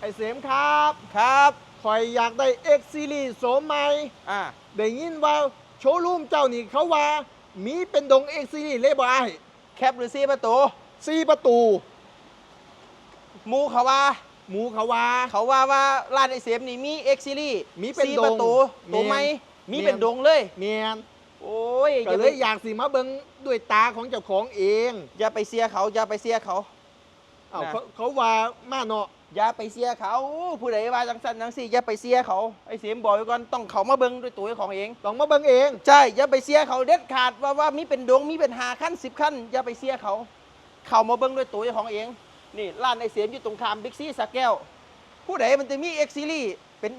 ไอเสมครับครับคอยอยากได้ X Series โสมใหม่อ่าได้ยินว่าโชว์รูมเจ้านี่เขาว่า มีเป็นดง X Series เลยบ่ไอ้แคปหรือซีประตูสี่ประตูหมูเขาว่า หมูเขาว่า เขาว่าว่าร้านไอเสียมนี่มีเอ็กซิลี่มีเป็นซีดงประตูตัวไหมเมีมียนเป็นดงเลยเมียนโอ้ยก็อย่าเลไปยอยากสิมาเบิ่งด้วยตาของเจ้าของเอง อย่าไปเสียเขาอย่าไปเสียเขาอ้าวน่ะเขาเขาว่ามาเนาะ อย่าไปเสียเขา ผู้ใดว่าจังสันจังสี่อย่าไปเสียเขาไอ้เสียมบอกไว้ก่อนต้องเขามาเบิ่งด้วยตัวของเอง ต้องมาเบิ่งเอง ใช่อย่าไปเสียเขาเด็ดขาดว่าว่ามีเป็นดงมีเป็นหาขั้นสิบขั้นอย่าไปเสียเขา เขามาเบิ่งด้วยตัวของเอง นี่ร้านไอ้เสียมอยู่ตรงข้ามบิ๊กซีสระแก้ว ผู้ใดมันจะมีเอ็กซิลี่เป็น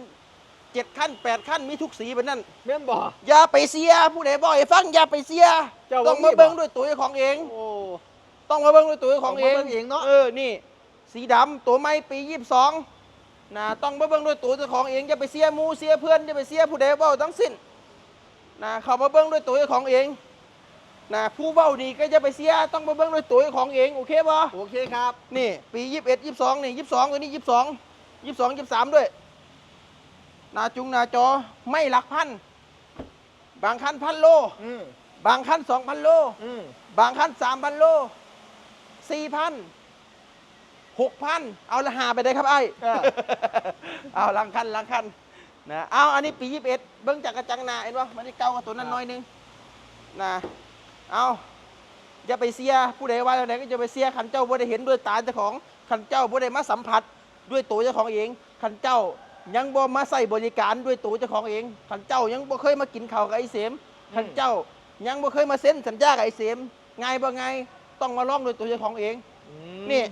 เจ็ดขั้นแปดขั้นมีทุกสีเป็นนั่นแม่นบ่อย่าไปเสียผู้ใดบอกให้ฟังอย่าไปเสียเจ้าว่าต้องมางี้บ่เบิ่งด้วยตัวของเองโอ้ต้องมาเบิ่งด้วยตัวของเองต้องมาเบิ่งเองเนาะเออนี่ สีดำตัวไม่ปียี่สิบสองนะต้องมาเบิ่งด้วยตัวเจ้าของเองอย่าไปเสียหมูเสียเพื่อนอย่าไปเสียผู้ใดเว้าทั้งสิ้นนะเขามาเบิ่งด้วยตัวเจ้าของเองนะผู้เว้าดีก็อย่าไปเสียต้องมาเบิ่งด้วยตัวเจ้าของเองโอเคป่ะโอเคครับนี่ปียี่สิบเอ็ดยี่สิบสองนี่ยี่สิบสองตัวนี้ยี่สิบสองยี่สิบสองยี่สิบสามด้วยหนาจุงหนาจอไม่หลักพัน บางคันพันโลอืมบางคันสองพันโลอืมบางคันสามพันโลสี่พัน หกพันเอาละหาไปได้ครับไอ้เออ เอาลังคันลังคันนะเอาอันนี้ปียี่สิบเอ็ดเบิ้งจากกระจังหนาเห็นปะมันจะเก่ากว่าตัวนั้นน้อยนึงนะเอาอย่าไปเสียผู้ใดว่าอะไรก็จะไปเสียขันเจ้าบ่ได้เห็นด้วยตาเจ้าของขันเจ้าบ่ได้มาสัมผัสด้วยตัวเจ้าของเองขันเจ้ายังบ่มาใส่บริการด้วยตัวเจ้าของเองขันเจ้ายังบ่เคยมากินข้าวกับไอ้เสมขันเจ้ายังบ่เคยมาเซ็นสัญญากับไอ้เสมไงบ่ไงต้องมาลองด้วยตัวเจ้าของเองอืมนี่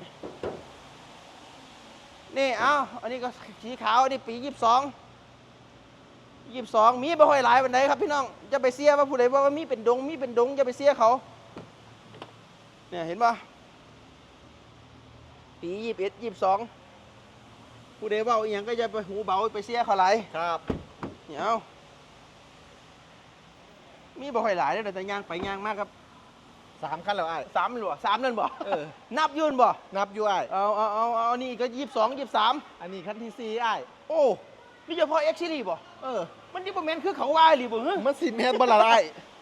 นี่เอาอันนี้ก็สีขาวอันนี้ปียี่สิบสองยี่สิบสองมีบ่ค่อยหลายวันไหนครับพี่น้องจะไปเสียว่าผู้ใดว่ามีเป็นดงมีเป็นดงจะไปเสียเขาเนี่ยเห็นปะปียี่สิบเอ็ดยี่สิบสองผู้ใดเว่าอหย่างก็จะไปหูเบาไปเสียเขาหลายครับเนี่ยเอามีบ่ค่อยหลายเด้อแต่ย่างไปย่างมากครับ สามขั้นแล้วไอ้สามหลวสามนั่นบ่เออ นับอยืนบ่ นับอยู่ไอ้เอาเอาเอาเอานี่ก็ยี่สิบสองยี่สิบสามอันนี้ขั้นที่สี่ไอ้โอ้นี่เฉพาะเอ็กซ์ซีบ่ เออ มันที่ประเมนคือเขาว่าหรือบ่ฮึมันสิแม่นบ่ละไอ้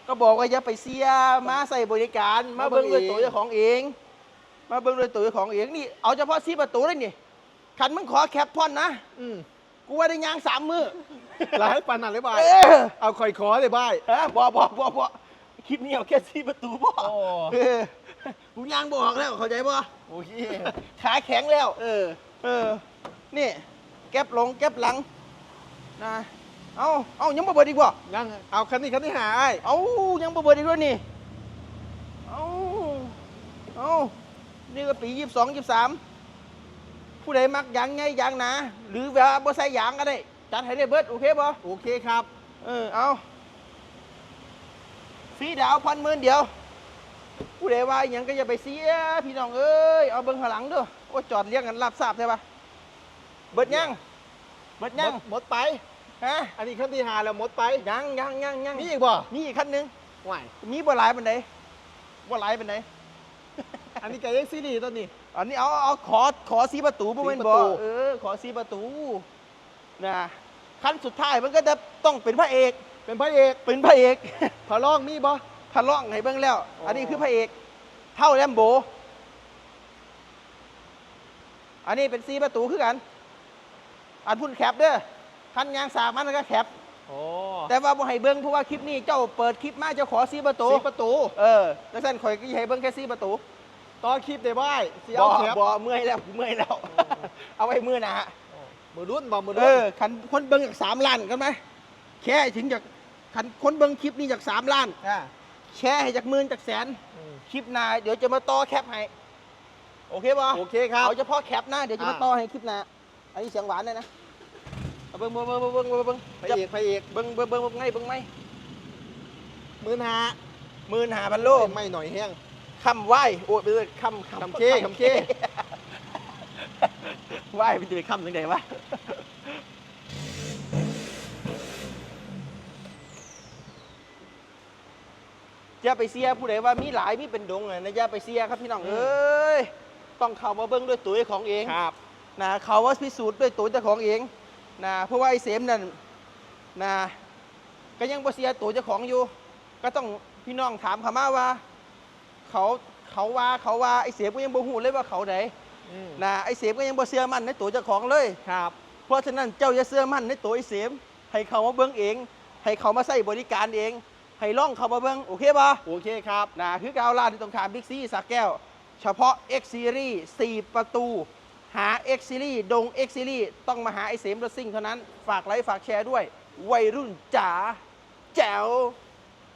ก็บอกว่าอย่าไปเสียมาใส่บริการมามาเบิ่เบิ่งงด้วยเองตัวเจ้าของเอง มาเบิ่งด้วยตัวเจ้าของเองนี่เอาเฉพาะซีประตูเลยนี่คันมึงขอแคปพอนนะอืมกูว่าได้ยางสามมือหลายปานนั้นเลยบ่ไอ้เออเอาข่อยขอเลยบ่ไอ้ฮะบ่บ่บ่บ่ คลิปนี้เอาแค่ซีประตูบ่โอ้เออกูยางบอกแล้วเข้าใจบ่โอเคขาแข็งแล้ว เออ เออ นี่แก็บลงแก็บหลังนะเอาเอายังบ่เบิดอีกบ่ยังเอาคันนี้คันที่หาไอ้เอายังบ่เบิดอีกด้วยนี่เอาเอานี่ก็ปียี่สิบสองยี่สิบสามผู้ใดมักยางไงยางหนาหรือว่าบ่ใส่ยางก็ได้จัดให้ได้เบิดโอเคบ่โอเคครับ เออเอา ฟรีดาวพันหมื่นเดียว ผู้ใดว่าอหยังก็อย่าไปเสีย พี่น้องเอ้ย เอาเบิ่งข้างหลังเด้วยโอ้จอดเลี้ยงกันรับทราบใช่ปะเบิดยัง เบิดหมยังดหมดไป ฮะ อันนี้คันที่หาแล้วหมดไป ยังยังยังยังมีอีกบ่ มีอีกคันหนึงไหวมีบ่หลายปานใดบ่หลายปานใดอันนี้ก็ยังซีรีส์ตัวนี้ อันนี้เอาเอาขอขอสีประตูบ่แม่นสีปบ่ระตูเออขอสีประตูนะขั้นสุดท้ายมันก็จะต้องเป็นพระเอก เป็นพระเอกเป็นพระเอกพระรองมีบ่ทะเลาะให้เบิ่งแล้วอ๋ออัอันนี้คือพระเอก เท่าแลมโบ อันนี้เป็นสีประตูคือกัน อันพุ่นแคปเด้อคันยางสามมันก็แคปโอ้แต่ว่าบ่ให้เบิ่งเพราะว่าคลิปนี้เจ้าเปิดคลิปมาเจ้าขอสีประตูสีประตู เออจังซั่นข่อยก็สิให้เบิ่งแค่สีประตูต่อคลิปได้บ่ไอ้สิบ่เอาแคปบ่เมื่อยแล้วเมื่อยแล้ว เอาไว้มือหนะมือรุ่นบ่มือเอรุ่นอคันคนเบิ้งจากสามล้านกันไหมแค่ให้ถึงจาก คันคนเบิ้งคลิปนี้จากสามล้าน อ่าแชร์ให้จากหมื่นจากแสน อืม คลิปหน้าเดี๋ยวจะมาต่อแคปให้ โอเคป่ะโอเคครับเอาเฉพาะแคปนะเดี๋ยวจะมาอ่า ต่อให้คลิปหน้า อันนี้เสียงหวานเลยนะเอาเบิ้งเบิ้งเบิ้งเบิ้งเบิ้งเบิ้งพระเอกพระเอกเบิ้งเบิ้งเบิ้งเบิ้งไงเบิ้งไหมมือหาหมื่นหาพันโลไม่หน่อยแห้ง คำไหวโอ้ยไปเลยคำคำเค้คำเค้ไหวไปเจอคำยังไงวะ อย่าไปเสียผู้ใดว่ามีหลายมีเป็นดงอะนะอย่าไปเสียครับพี่น้องเอ้ยต้องเข้ามาเบิ้งด้วยตัวของเองครับนะเขาว่าพิสูจน์ด้วยตัวเจ้าของเองนะเพราะว่าไอ้เสมนั่นนะก็ยังบ่เสียตัวเจ้าของอยู่ ก็ต้องพี่น้องถามเขามาว่า เขาเขาว่าเขาว่าไอ้เสมก็ยังบ่ฮู้เลยว่าเขาไหนอืมนะไอ้เสมก็ยังบ่เชื่อมั่นในตัวเจ้าของเลยครับ เพราะฉะนั้นเจ้าอย่าเชื่อมั่นในตัวไอ้เสมให้เขามาเบิ่งเอง ให้เขามาใส่บริการเอง ให้ล่องเขามาเบิ่งโอเคป่ะโอเคครับนะคือกาวลาดที่ตรงขามบิ๊กซีสักแก้ว เฉพาะ X Series 4 ประตู หา X Series ดง X Series ต้องมาหาไอเสมรถซิ่งเท่านั้น ฝากไลค์ฝากแชร์ด้วย วัยรุ่นจ๋าแจ๋ว